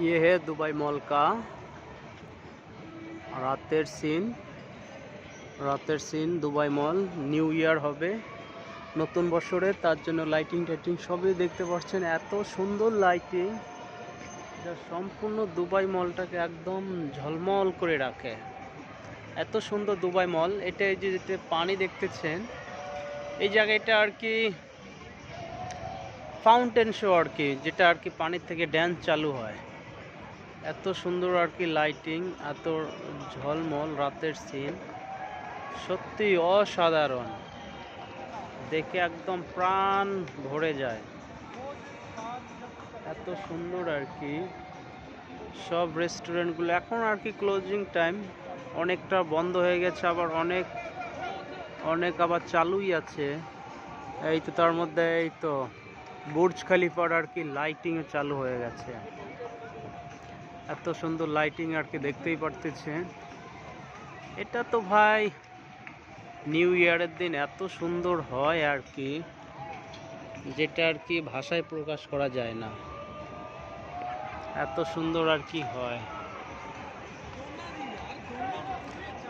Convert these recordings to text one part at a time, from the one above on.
ये है Dubai mall का রাতের সিন রাতের scene Dubai mall new year হবে নতুন বছরে তার জন্য লাইটিং টাইটিং সবই দেখতে পাচ্ছেন এত সুন্দর লাইটিং যা সম্পূর্ণ দুবাই মলটাকে একদম ঝলমল করে রাখে এত সুন্দর দুবাই মল এটা এই যে যেতে পানি দেখতেছেন এই জায়গাটা আর কি ফাউন্টেন শো আর কি যেটা আর কি পানির থেকে ড্যান্স চালু হয় এত সুন্দর আর কি লাইটিং এত ঝলমল রাতের সিন সত্যি অসাধারণ। দেখে একদম প্রাণ ভরে যায়। এত সুন্দর আর কি। সব রেস্টুরেন্টগুলো এখন আর কি ক্লোজিং টাইম অনেকটা বন্ধ হয়ে গেছে, আবার অনেক অনেক আবার চালুই আছে। এই তো তার মধ্যে এই তো বুর্জ খালিফার আর কি লাইটিং চালু হয়ে গেছে। এত সুন্দর লাইটিং আর কি দেখতেই পারতেছেন এটা তো ভাই নিউ ইয়ারের দিন এত সুন্দর হয় আর কি, যেটা আর কি ভাষায় প্রকাশ করা যায় না। এত সুন্দর আর কি হয়।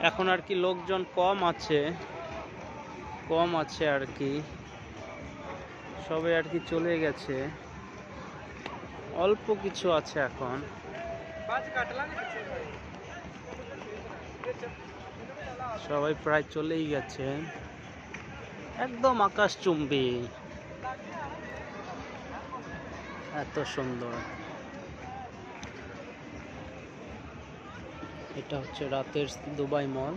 এখন আর কি লোকজন কম আছে কম আছে আর কি। সবাই আর কি চলে গেছে। অল্প কিছু আছে এখন। সবাই প্রায় চলেই গেছে। একদম আকাশ চুম্বি এত সুন্দর। এটা হচ্ছে রাতের দুবাই মল।